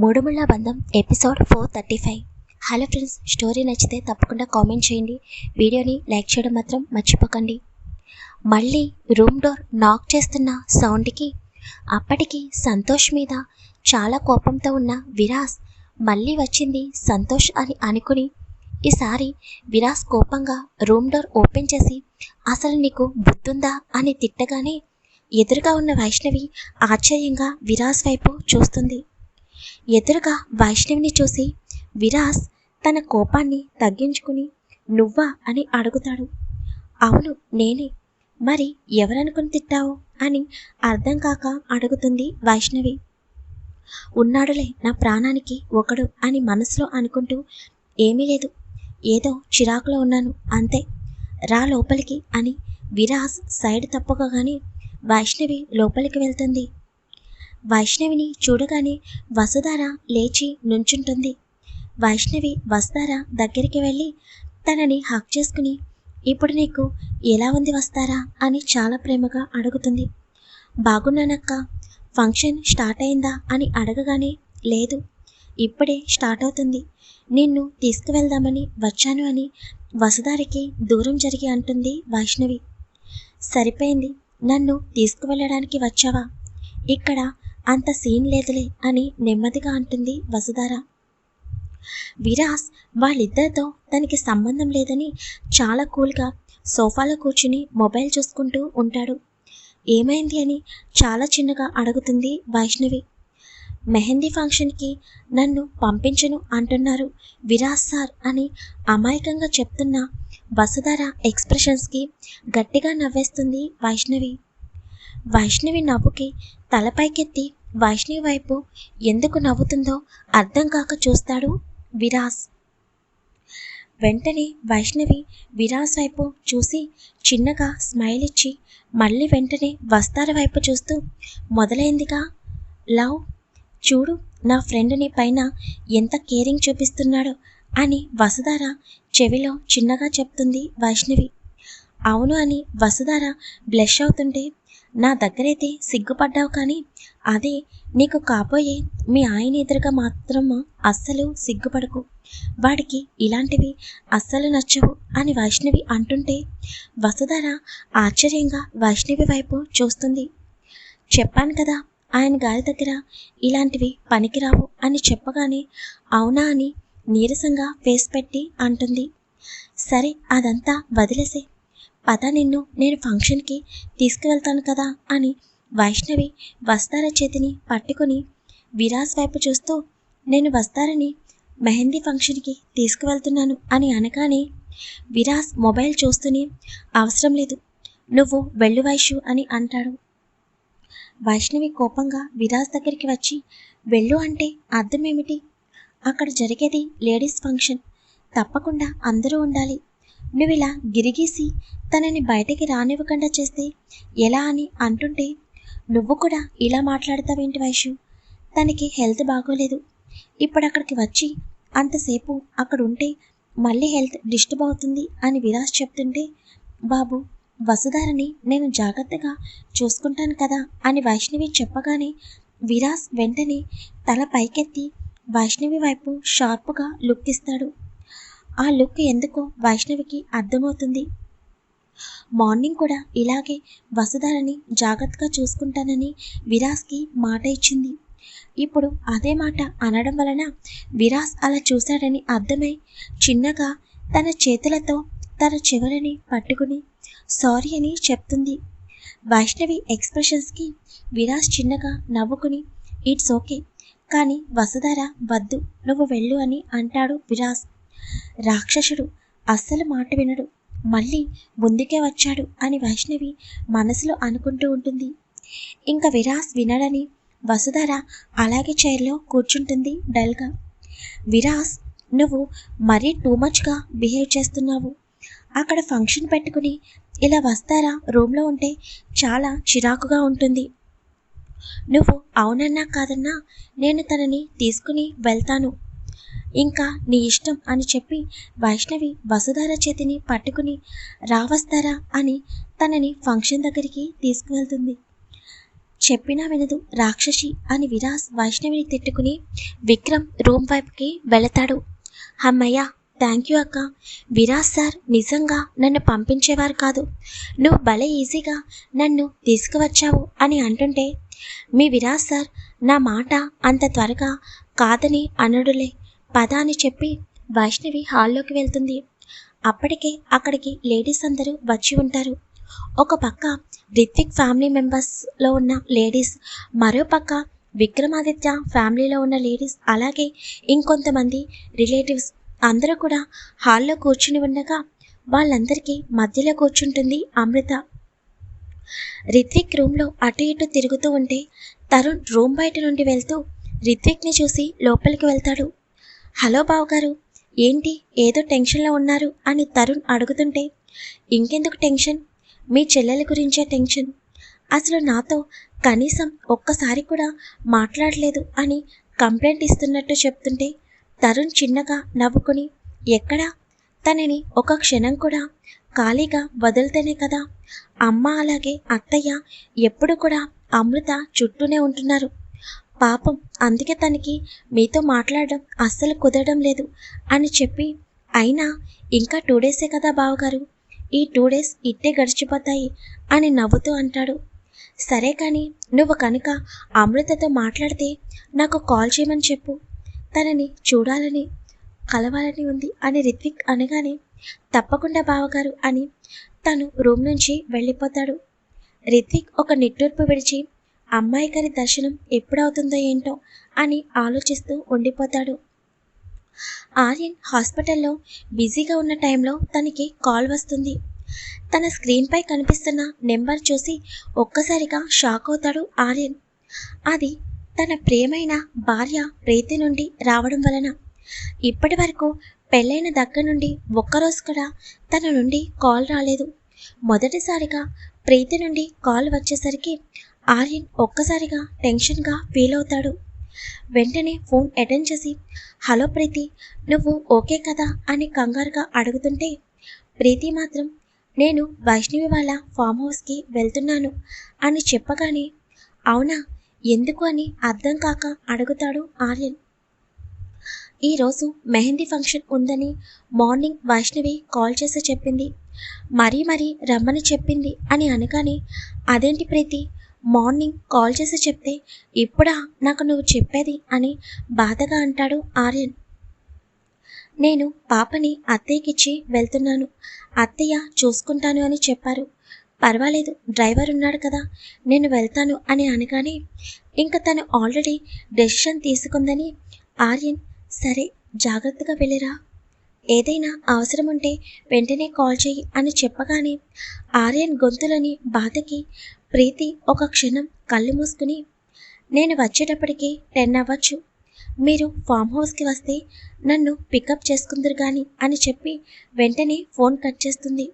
మూడుముళ్ళ బంధం episode four thirty five. Hello friends story నచ్చితే తప్పకుండా కామెంట్ చేయండి. వీడియోని లైక్ చేయడం మాత్రం మర్చిపోకండి. మళ్ళీ రూమ్ డోర్ నాక్ చేస్తున్న సౌండ్కి అప్పటికి సంతోష్ మీద చాలా కోపంతో ఉన్న విరాస్ మళ్ళీ వచ్చింది సంతోష్ అని అనుకుని ఈసారి విరాస్ కోపంగా రూమ్ డోర్ ఓపెన్ చేసి అసలు నీకు బుద్ధుందా అని తిట్టగానే ఎదురుగా ఉన్న వైష్ణవి ఆశ్చర్యంగా విరాస్ వైపు చూస్తుంది. ఎదురుగా వైష్ణవిని చూసి విరాస్ తన కోపాన్ని తగ్గించుకుని నువ్వా? అని అడుగుతాడు. అవును నేనే. మరి ఎవరనుకుని తిట్టావు? అని అర్థం కాక అడుగుతుంది వైష్ణవి. ఉన్నాడులే నా ప్రాణానికి ఒకడు అని మనసులో అనుకుంటూ ఏమీ లేదు. ఏదో చిరాకులో ఉన్నాను. అంతే. రా లోపలికి అని విరాస్ సైడ్ తప్పకగానే వైష్ణవి లోపలికి వెళ్తుంది. వైష్ణవిని చూడగానే వసుధార లేచి నుంచుంటుంది. వైష్ణవి వస్తార దగ్గరికి వెళ్ళి తనని హక్ చేసుకుని ఇప్పుడు నీకు ఎలా ఉంది వస్తారా అని చాలా ప్రేమగా అడుగుతుంది. బాగున్నానక్క ఫంక్షన్ స్టార్ట్ అయిందా? అని అడగగానే లేదు ఇప్పుడే స్టార్ట్ అవుతుంది. నిన్ను తీసుకువెళ్దామని వచ్చాను అని వసుధారికి దూరం జరిగి అంటుంది వైష్ణవి. సరిపోయింది నన్ను తీసుకువెళ్ళడానికి వచ్చావా? ఇక్కడ అంత సీన్ లేదులే అని నెమ్మదిగా అంటుంది వసుధార. విరాస్ వాళ్ళిద్దరితో తనకి సంబంధం లేదని చాలా కూల్గా సోఫాలో కూర్చుని మొబైల్ చూసుకుంటూ ఉంటాడు. ఏమైంది అని చాలా చిన్నగా అడుగుతుంది వైష్ణవి. మెహందీ ఫంక్షన్కి నన్ను పంపించను అంటున్నారు విరాజ్ సార్ అని అమాయకంగా చెప్తున్న వసుధార ఎక్స్ప్రెషన్స్కి గట్టిగా నవ్వేస్తుంది వైష్ణవి. వైష్ణవి నవ్వుకి తలపైకెత్తి వైష్ణవి వైపు ఎందుకు నవ్వుతుందో అర్థం కాక చూస్తాడు విరాస్. వెంటనే వైష్ణవి విరాస్ వైపు చూసి చిన్నగా స్మైల్ ఇచ్చి మళ్ళీ వెంటనే వస్తార వైపు చూస్తూ మొదలైందిగా? లవ్? చూడు నా ఫ్రెండ్ని పైన ఎంత కేరింగ్ చూపిస్తున్నాడో అని వసుధార చెవిలో చిన్నగా చెప్తుంది వైష్ణవి. అవును అని వసుధార బ్లెష్ అవుతుంటే నా దగ్గరైతే సిగ్గుపడ్డావు కానీ అదే నీకు కాబోయే మీ ఆయన ఎదురుగా మాత్రం అస్సలు సిగ్గుపడకు. వాడికి ఇలాంటివి అస్సలు నచ్చవు అని వైష్ణవి అంటుంటే వసుధర ఆశ్చర్యంగా వైష్ణవి వైపు చూస్తుంది. చెప్పాను కదా ఆయన గారి దగ్గర ఇలాంటివి పనికిరావు అని చెప్పగానే అవునా అని నీరసంగా ఫేస్ పెట్టి అంటుంది. సరే అదంతా వదిలేసే. పద నిన్ను నేను ఫంక్షన్కి తీసుకువెళ్తాను కదా అని వైష్ణవి వస్తార చేతిని పట్టుకుని విరాస్ వైపు చూస్తూ నేను వస్తారని మెహందీ ఫంక్షన్కి తీసుకువెళ్తున్నాను అని అనగానే విరాస్ మొబైల్ చూస్తూనే అవసరం లేదు నువ్వు వెళ్ళు వైషు అని అంటాడు. వైష్ణవి కోపంగా విరాస్ దగ్గరికి వచ్చి వెళ్ళు అంటే అర్థం ఏమిటి అక్కడ జరిగేది లేడీస్ ఫంక్షన్ తప్పకుండా అందరూ ఉండాలి నువ్వు ఇలా గిరిగీసి తనని బయటికి రానివ్వకుండా చేస్తే ఎలా అని అంటుంటే నువ్వు కూడా ఇలా మాట్లాడతావేంటి వైషు తనకి హెల్త్ బాగోలేదు. ఇప్పుడు అక్కడికి వచ్చి అంతసేపు అక్కడ ఉంటే మళ్ళీ హెల్త్ డిస్టర్బ్ అవుతుంది అని విరాస్ చెప్తుంటే బాబు వసుధారని నేను జాగ్రత్తగా చూసుకుంటాను కదా అని వైష్ణవి చెప్పగానే విరాస్ వెంటనే తల పైకెత్తి వైష్ణవి వైపు షార్ప్గా లుక్ ఇస్తాడు ఆ లుక్ ఎందుకో వైష్ణవికి అర్థమవుతుంది. మార్నింగ్ కూడా ఇలాగే వసుధారని జాగ్రత్తగా చూసుకుంటానని విరాస్కి మాట ఇచ్చింది. ఇప్పుడు అదే మాట అనడం వలన విరాస్ అలా చూశాడని అర్థమై చిన్నగా తన చేతులతో తన చివరిని పట్టుకుని సారీ అని చెప్తుంది. వైష్ణవి ఎక్స్ప్రెషన్స్కి విరాస్ చిన్నగా నవ్వుకుని ఇట్స్ ఓకే కానీ వసుధార వద్దు నువ్వు వెళ్ళు అని అంటాడు విరాస్ రాక్షసుడు అస్సలు మాట వినడు. మళ్ళీ ముందుకే వచ్చాడు అని వైష్ణవి మనసులో అనుకుంటూ ఉంటుంది. ఇంకా విరాస్ వినడని వసుధర అలాగే చైర్లో కూర్చుంటుంది డల్గా. విరాస్ నువ్వు మరీ టూ మచ్గా బిహేవ్ చేస్తున్నావు. అక్కడ ఫంక్షన్ పెట్టుకుని ఇలా వస్తారా? రూమ్లో ఉంటే చాలా చిరాకుగా ఉంటుంది. నువ్వు అవునన్నా కాదన్నా నేను తనని తీసుకుని వెళ్తాను. ఇంకా నీ ఇష్టం అని చెప్పి వైష్ణవి వసుధార చేతిని పట్టుకుని రావస్తారా అని తనని ఫంక్షన్ దగ్గరికి తీసుకువెళ్తుంది. చెప్పినా వినదు రాక్షసి అని విరాస్ వైష్ణవిని తిట్టుకుని విక్రమ్ రూమ్ వైపుకి వెళతాడు. అమ్మయ్య థ్యాంక్ యూ అక్క. విరాజ్ సార్ నిజంగా నన్ను పంపించేవారు కాదు. నువ్వు భలే ఈజీగా నన్ను తీసుకువచ్చావు అని అంటుంటే మీ విరాజ్ సార్ నా మాట అంత త్వరగా కాదని అనడులే. పద అని చెప్పి వైష్ణవి హాల్లోకి వెళ్తుంది. అప్పటికే అక్కడికి లేడీస్ అందరూ వచ్చి ఉంటారు. ఒక పక్క రిత్విక్ ఫ్యామిలీ మెంబర్స్లో ఉన్న లేడీస్ మరో పక్క విక్రమాదిత్య ఫ్యామిలీలో ఉన్న లేడీస్ అలాగే ఇంకొంతమంది రిలేటివ్స్. అందరూ కూడా హాల్లో కూర్చుని ఉండగా వాళ్ళందరికీ మధ్యలో కూర్చుంటుంది అమృత. రిత్విక్ రూమ్లో అటు ఇటు తిరుగుతూ ఉంటే తరుణ్ రూమ్ బయట నుండి వెళ్తూ రిత్విక్ని చూసి లోపలికి వెళ్తాడు. హలో బావగారు ఏంటి ఏదో టెన్షన్లో ఉన్నారు అని తరుణ్ అడుగుతుంటే ఇంకెందుకు టెన్షన్? మీ చెల్లెల గురించే టెన్షన్. అసలు నాతో కనీసం ఒక్కసారి కూడా మాట్లాడలేదు అని కంప్లైంట్ ఇస్తున్నట్టు చెప్తుంటే తరుణ్ చిన్నగా నవ్వుకుని ఎక్కడా? తనని ఒక క్షణం కూడా ఖాళీగా వదిలితేనే కదా? అమ్మ అలాగే అత్తయ్య ఎప్పుడు కూడా అమృత చుట్టూనే ఉంటున్నారు. పాపం అందుకే తనకి మీతో మాట్లాడడం అస్సలు కుదరడం లేదు అని చెప్పి అయినా ఇంకా టూ డేసే కదా బావగారు? ఈ టూ డేస్ ఇట్టే గడిచిపోతాయి అని నవ్వుతూ అంటాడు. సరే కానీ నువ్వు కనుక అమృతతో మాట్లాడితే నాకు కాల్ చేయమని చెప్పు. తనని చూడాలని కలవాలని ఉంది అని రిత్విక్ అనగానే తప్పకుండా బావగారు అని తను రూమ్ నుంచి వెళ్ళిపోతాడు. రిత్విక్ ఒక నిట్టూర్పు విడిచి అమ్మాయి గారి దర్శనం ఎప్పుడవుతుందో ఏంటో అని ఆలోచిస్తూ ఉండిపోతాడు. ఆర్యన్ హాస్పిటల్లో బిజీగా ఉన్న టైంలో తనకి కాల్ వస్తుంది. తన స్క్రీన్పై కనిపిస్తున్న నెంబర్ చూసి ఒక్కసారిగా షాక్ అవుతాడు ఆర్యన్. అది తన ప్రేమైన భార్య ప్రీతి నుండి రావడం వలన. ఇప్పటి వరకు పెళ్ళైన దగ్గర నుండి ఒక్కరోజు కూడా తన నుండి కాల్ రాలేదు. మొదటిసారిగా ప్రీతి నుండి కాల్ వచ్చేసరికి ఆర్యన్ ఒక్కసారిగా టెన్షన్గా ఫీల్ అవుతాడు. వెంటనే ఫోన్ అటెండ్ చేసి హలో ప్రీతి నువ్వు ఓకే కదా? అని కంగారుగా అడుగుతుంటే ప్రీతి మాత్రం నేను వైష్ణవి వాళ్ళ ఫామ్ హౌస్కి వెళ్తున్నాను అని చెప్పగానే అవునా ఎందుకు అని అర్థం కాక అడుగుతాడు ఆర్యన్. ఈరోజు మెహందీ ఫంక్షన్ ఉందని మార్నింగ్ వైష్ణవి కాల్ చేసి చెప్పింది. మరీ మరీ రమ్మని చెప్పింది అని అనగానే అదేంటి ప్రీతి మార్నింగ్ కాల్ చేసి చెప్తే ఇప్పుడా నాకు నువ్వు చెప్పేది అని బాధగా అంటాడు ఆర్యన్. నేను పాపని అత్తయ్యకిచ్చి వెళ్తున్నాను. అత్తయ్య చూసుకుంటాను అని చెప్పారు. పర్వాలేదు డ్రైవర్ ఉన్నాడు కదా నేను వెళ్తాను అని అనగానే ఇంకా తను ఆల్రెడీ డెసిషన్ తీసుకుందని ఆర్యన్ సరే జాగ్రత్తగా వెళ్ళిరా. ఏదైనా అవసరం ఉంటే వెంటనే కాల్ చేయి అని చెప్పగానే ఆర్యన్ గొంతులని బాధకి ప్రీతి ఒక క్షణం కళ్ళు మూసుకుని నేను వచ్చేటప్పటికి టెన్ అవ్వచ్చు. మీరు ఫామ్ హౌస్కి వస్తే నన్ను పికప్ చేసుకుందరు కానీ అని చెప్పి వెంటనే ఫోన్ కట్ చేస్తుంది.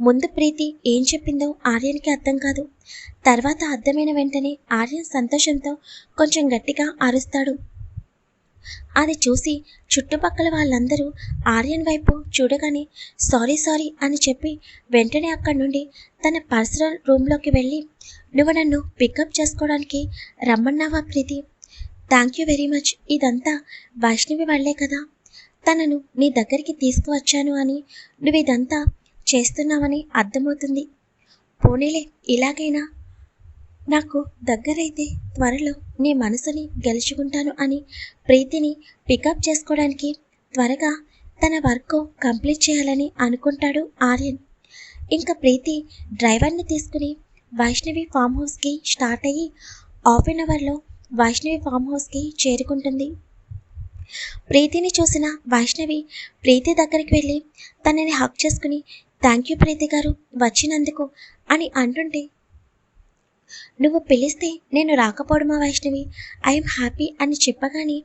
ముందు ప్రీతి ఏం చెప్పిందో ఆర్యన్కి అర్థం కాదు. తర్వాత అర్థమైన వెంటనే ఆర్యన్ సంతోషంతో కొంచెం గట్టిగా అరుస్తాడు. అది చూసి చుట్టుపక్కల వాళ్ళందరూ ఆర్యన్ వైపు చూడగానే సారీ సారీ అని చెప్పి వెంటనే అక్కడి నుండి తన పర్సనల్ రూమ్లోకి వెళ్ళి నువ్వు నన్ను పికప్ చేసుకోవడానికి రమ్మన్నావా Preethi? Thank you very much ఇదంతా వైష్ణవి వాళ్ళే కదా. తనను నీ దగ్గరికి తీసుకువచ్చాను అని నువ్వు ఇదంతా చేస్తున్నావని అర్థమవుతుంది. పోనీలే ఇలాగైనా నాకు దగ్గరైతే త్వరలో నీ మనసుని గెలుచుకుంటాను అని ప్రీతిని పికప్ చేసుకోవడానికి త్వరగా తన వర్క్ కంప్లీట్ చేయాలని అనుకుంటాడు ఆర్యన్. ఇంకా ప్రీతి డ్రైవర్ని తీసుకుని వైష్ణవి ఫామ్ హౌస్కి స్టార్ట్ అయ్యి హాఫ్ అన్ అవర్లో వైష్ణవి ఫామ్ హౌస్కి చేరుకుంటుంది. ప్రీతిని చూసిన వైష్ణవి ప్రీతి దగ్గరికి వెళ్ళి తనని హక్ చేసుకుని థ్యాంక్ యూ ప్రీతి గారు వచ్చినందుకు అని అంటుంటే నువ్వు పిలిస్తే నేను రాకపోవడమా వైష్ణవి. ఐఎమ్ హ్యాపీ అని చెప్పగానే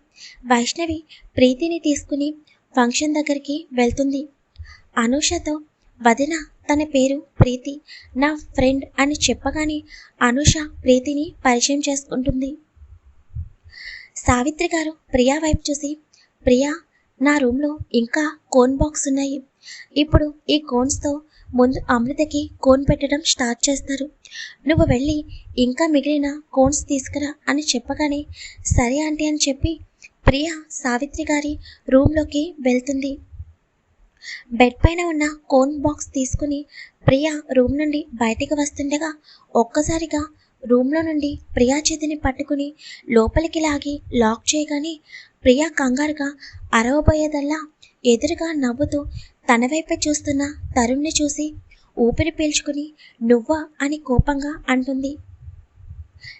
వైష్ణవి ప్రీతిని తీసుకుని ఫంక్షన్ దగ్గరికి వెళ్తుంది. అనూషతో వదిన తన పేరు ప్రీతి నా ఫ్రెండ్ అని చెప్పగానే అనూష ప్రీతిని పరిచయం చేసుకుంటుంది. సావిత్రి గారు ప్రియా వైపు చూసి ప్రియా నా రూమ్లో ఇంకా కోన్ బాక్స్ ఉన్నాయి. ఇప్పుడు ఈ కోన్స్తో ముందు అమృతకి కోన్ పెట్టడం స్టార్ట్ చేస్తారు. నువ్వు వెళ్ళి ఇంకా మిగిలిన కోన్స్ తీసుకురా అని చెప్పగానే సరే ఆంటీ అని చెప్పి ప్రియ సావిత్రి గారి రూమ్లోకి వెళ్తుంది. బెడ్ పైన ఉన్న కోన్ బాక్స్ తీసుకుని ప్రియ రూమ్ నుండి బయటికి వస్తుండగా ఒక్కసారిగా రూమ్లో నుండి ప్రియా చేతిని పట్టుకుని లోపలికి లాగి లాక్ చేయగానే ప్రియా కంగారుగా అరవబోయేదల్లా ఎదురుగా నవ్వుతూ తన వైపే చూస్తున్న తరుణ్ని చూసి ఊపిరి పీల్చుకుని నువ్వా? అని కోపంగా అంటుంది.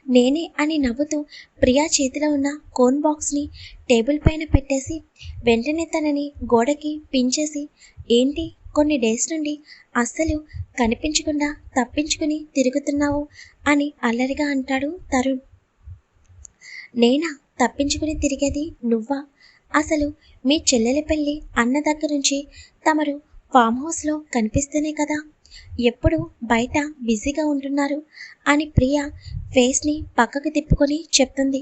నేనే? అని నవ్వుతూ ప్రియా చేతిలో ఉన్న కోన్ బాక్స్ని టేబుల్ పైన పెట్టేసి వెంటనే తనని గోడకి పించేసి ఏంటి? కొన్ని డేస్ నుండి అస్సలు కనిపించకుండా తప్పించుకుని తిరుగుతున్నావు? అని అల్లరిగా అంటాడు తరుణ్. నేనా? తప్పించుకుని తిరిగేది నువ్వా? అసలు మీ చెల్లెలి పెళ్ళి అన్న దగ్గర నుంచి తమరు ఫామ్ హౌస్లో కనిపిస్తేనే కదా. ఎప్పుడు బయట బిజీగా ఉంటున్నారు అని ప్రియ ఫేస్ని పక్కకు తిప్పుకొని చెప్తుంది.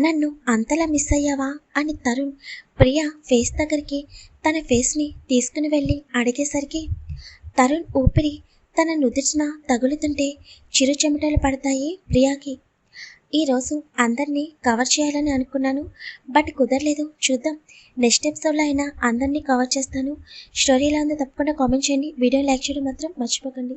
నన్ను అంతలా మిస్ అయ్యావా అని తరుణ్ ప్రియ ఫేస్ దగ్గరికి తన ఫేస్ని తీసుకుని వెళ్ళి అడిగేసరికి తరుణ్ ఊపిరి తన నుదిటిన తగులుతుంటే చిరు చెమటలు పడతాయి ప్రియాకి. ఈరోజు అందరినీ కవర్ చేయాలని అనుకున్నాను బట్ కుదరలేదు. చూద్దాం. నెక్స్ట్ ఎపిసోడ్లో అయినా అందరినీ కవర్ చేస్తాను. స్టోరీ ఎలా ఉందో తప్పకుండా కామెంట్ చేయండి. వీడియో లైక్ చేయడం మాత్రం మర్చిపోకండి.